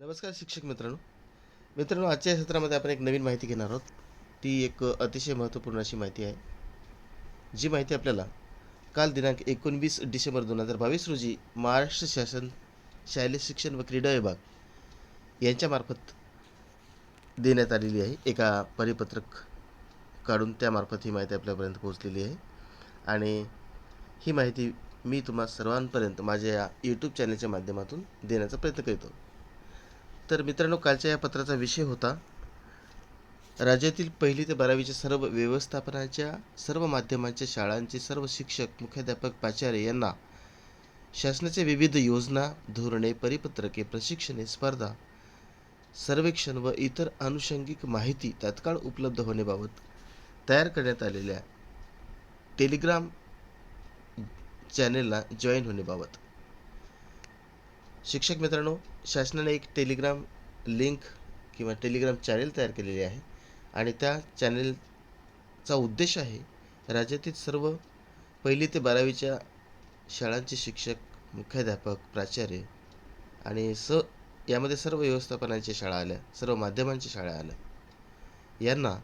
नमस्कार शिक्षक मित्रांनो. मित्रांनो आजच्या सत्रामध्ये आपण एक नवीन माहिती घेणार आहोत. ती एक अतिशय महत्त्वपूर्ण अशी माहिती आहे. जी माहिती आपल्याला काल दिनांक एकोणवीस डिसेंबर दोन हजार बावीस रोजी महाराष्ट्र शासन शालेय शिक्षण व क्रीडा विभाग यांच्यामार्फत देण्यात आलेली आहे. एका परिपत्रक काढून त्यामार्फत ही माहिती आपल्यापर्यंत पोहोचलेली आहे. आणि ही माहिती मी तुम्हा सर्वांपर्यंत माझ्या या यूट्यूब चॅनलच्या माध्यमातून देण्याचा प्रयत्न करतो तर मित्रांनो कालच्या या पत्राचा विषय होता राज्यातील पहिली ते बारावीच्या सर्व व्यवस्थापनाच्या सर्व माध्यमांच्या शाळांचे सर्व शिक्षक मुख्याध्यापक प्राचार्य यांना शासनाच्या विविध योजना धोरणे परिपत्रके प्रशिक्षणे स्पर्धा सर्वेक्षण व इतर आनुषंगिक माहिती तात्काळ उपलब्ध होण्याबाबत तयार करण्यात आलेल्या टेलिग्राम चॅनेलला जॉईन होण्याबाबत. शिक्षक मित्रांनो शासनाने एक टेलिग्राम लिंक किंवा टेलिग्राम चॅनेल तयार केलेले आहे. आणि त्या चॅनेलचा उद्देश आहे राज्यातील सर्व पहिली ते बारावीच्या शाळांचे शिक्षक मुख्याध्यापक प्राचार्य आणि स यामध्ये सर्व व्यवस्थापनाच्या शाळा आल्या सर्व माध्यमांच्या शाळा आल्या. यांना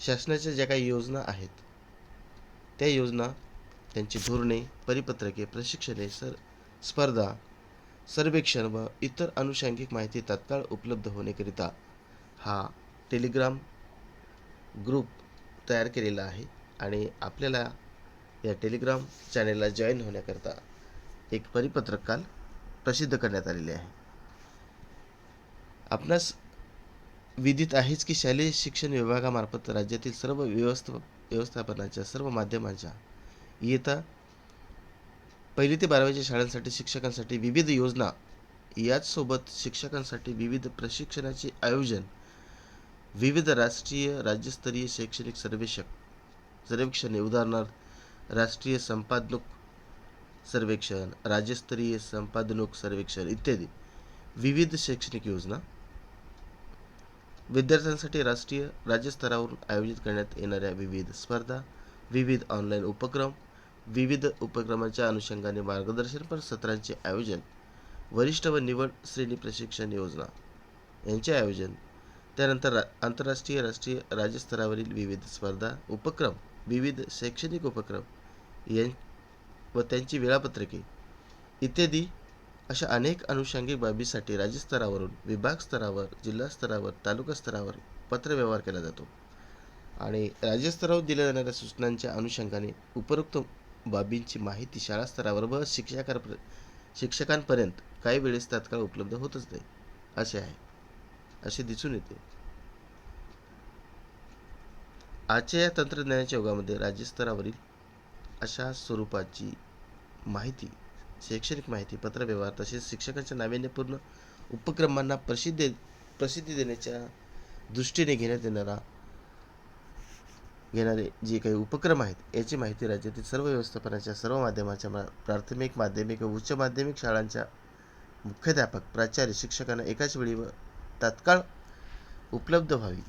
शासनाच्या ज्या काही योजना आहेत त्या योजना त्यांची धोरणे परिपत्रके प्रशिक्षणे सर स्पर्धा सर्वेक्षण व इतर अनुषंगिक माहिती तात्काळ उपलब्ध होण्याकरिता हा टेलिग्राम ग्रुप तयार केलेला आहे आणि आपल्याला या टेलिग्राम चॅनेलला जॉईन होण्याकरता एक परिपत्रक काल प्रसिद्ध करण्यात आलेले आहे. आपणास विदित आहेच की शालेय शिक्षण विभागामार्फत राज्यातील सर्व व्यवस्थ व्यवस्थापनाच्या सर्व माध्यमांच्या इयत्ता पहिली ते बारावीच्या शाळांसाठी शिक्षकांसाठी विविध योजना. याचसोबत शिक्षकांसाठी विविध प्रशिक्षणाचे आयोजन. विविध राष्ट्रीय राज्यस्तरीय शैक्षणिक सर्वेक्षक सर्वेक्षणे. उदाहरणार्थ राष्ट्रीय संपादनूक सर्वेक्षण राज्यस्तरीय संपादनूक सर्वेक्षण इत्यादी. विविध शैक्षणिक योजना. विद्यार्थ्यांसाठी राष्ट्रीय राज्यस्तरावरून आयोजित करण्यात येणाऱ्या विविध स्पर्धा विविध ऑनलाईन उपक्रम विविध उपक्रमांच्या अनुषंगाने मार्गदर्शनपर सत्रांचे आयोजन वरिष्ठ व निवड श्रेणी प्रशिक्षण योजना यांचे आयोजन त्यानंतर रा आंतरराष्ट्रीय राष्ट्रीय राज्यस्तरावरील विविध स्पर्धा उपक्रम विविध शैक्षणिक उपक्रम यां व त्यांची वेळापत्रके इत्यादी अशा अनेक अनुषंगिक बाबीसाठी राज्यस्तरावरून विभाग स्तरावर जिल्हा स्तरावर तालुका स्तरावर पत्रव्यवहार केला जातो. आणि राज्यस्तरावर दिल्या जाणाऱ्या सूचनांच्या अनुषंगाने उपरोक्त बाबींची माहिती शाळा स्तरावर व शिक्षकां शिक्षकांपर्यंत काही वेळेस तात्काळ उपलब्ध होतच नाही. असे आहे. असे दिसून येते. आजच्या या तंत्रज्ञानाच्या युगामध्ये राज्यस्तरावरील अशा स्वरूपाची माहिती शैक्षणिक माहिती पत्रव्यवहार तसेच शिक्षकांच्या नाविन्यपूर्ण उपक्रमांना प्रसिद्धी प्रसिद्धी देण्याच्या दृष्टीने घेण्यात येणारा घेणारे जे काही उपक्रम आहेत याची माहिती राज्यातील सर्व व्यवस्थापनाच्या सर्व माध्यमाच्या मा प्राथमिक माध्यमिक व उच्च माध्यमिक शाळांच्या मुख्याध्यापक प्राचार्य शिक्षकांना एकाच वेळी व तात्काळ उपलब्ध व्हावी.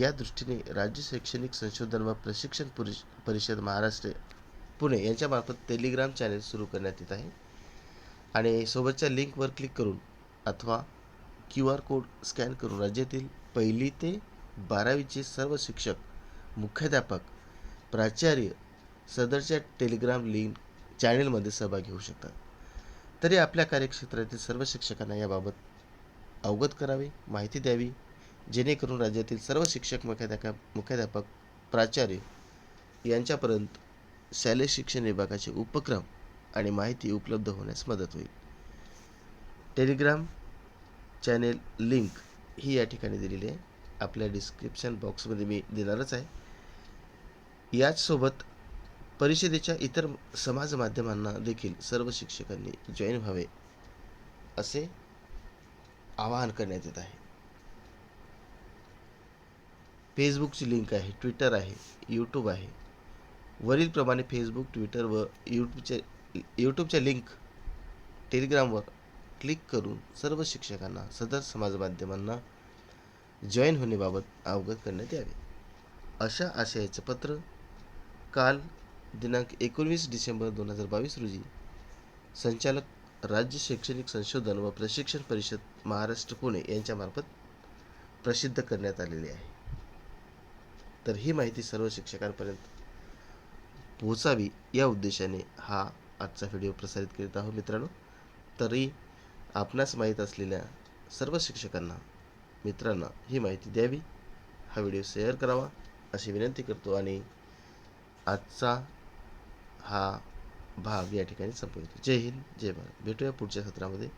या दृष्टीने राज्य शैक्षणिक संशोधन व प्रशिक्षण परिष परिषद महाराष्ट्र पुणे यांच्यामार्फत टेलिग्राम चॅनेल सुरू करण्यात येत आहे. आणि सोबतच्या लिंकवर क्लिक करून अथवा क्यू आर कोड स्कॅन करून राज्यातील पहिली ते बारावीचे सर्व शिक्षक मुख्याध्यापक प्राचार्य सदरच्या टेलिग्राम लिंक चॅनेलमध्ये सहभागी होऊ शकतात. तरी आपल्या कार्यक्षेत्रातील सर्व शिक्षकांना याबाबत अवगत करावे माहिती द्यावी जेणेकरून राज्यातील सर्व शिक्षक मुख्याध्यापक मुख्याध्यापक प्राचार्य यांच्यापर्यंत शालेय शिक्षण विभागाचे उपक्रम आणि माहिती उपलब्ध होण्यास मदत होईल. टेलिग्राम चॅनेल लिंक ही या ठिकाणी दिलेली आहे. आपल्या डिस्क्रिप्शन बॉक्समध्ये मी देणारच आहे. याचसोबत परिषदेच्या इतर समाज माध्यमांना देखील सर्व शिक्षकांनी जॉईन व्हावे असे आवाहन करण्यात येत आहे. फेसबुकची लिंक आहे ट्विटर आहे यूट्यूब आहे. वरीलप्रमाणे फेसबुक ट्विटर व यूट्यूबच्या यूट्यूबच्या लिंक टेलिग्रामवर क्लिक करून सर्व शिक्षकांना सदर समाज माध्यमांना जॉईन होण्याबाबत अवगत करण्यात यावे. अशा आशयाचं पत्र काल दिनांक एकोणवीस डिसेंबर दोन हजार बावीस रोजी संचालक राज्य शैक्षणिक संशोधन व प्रशिक्षण परिषद महाराष्ट्र पुणे यांच्यामार्फत प्रसिद्ध करण्यात आलेली आहे. तर ही माहिती सर्व शिक्षकांपर्यंत पोहोचावी या उद्देशाने हा आजचा व्हिडिओ प्रसारित करीत आहोत मित्रांनो. तरी आपणास माहीत असलेल्या सर्व शिक्षकांना मित्रांना ही माहिती द्यावी. हा व्हिडिओ शेअर करावा. अशी विनंती करतो आणि आजचा हा भाग या ठिकाणी संपवतो. जय हिंद जय भारत. भेटूया पुढच्या सत्रामध्ये.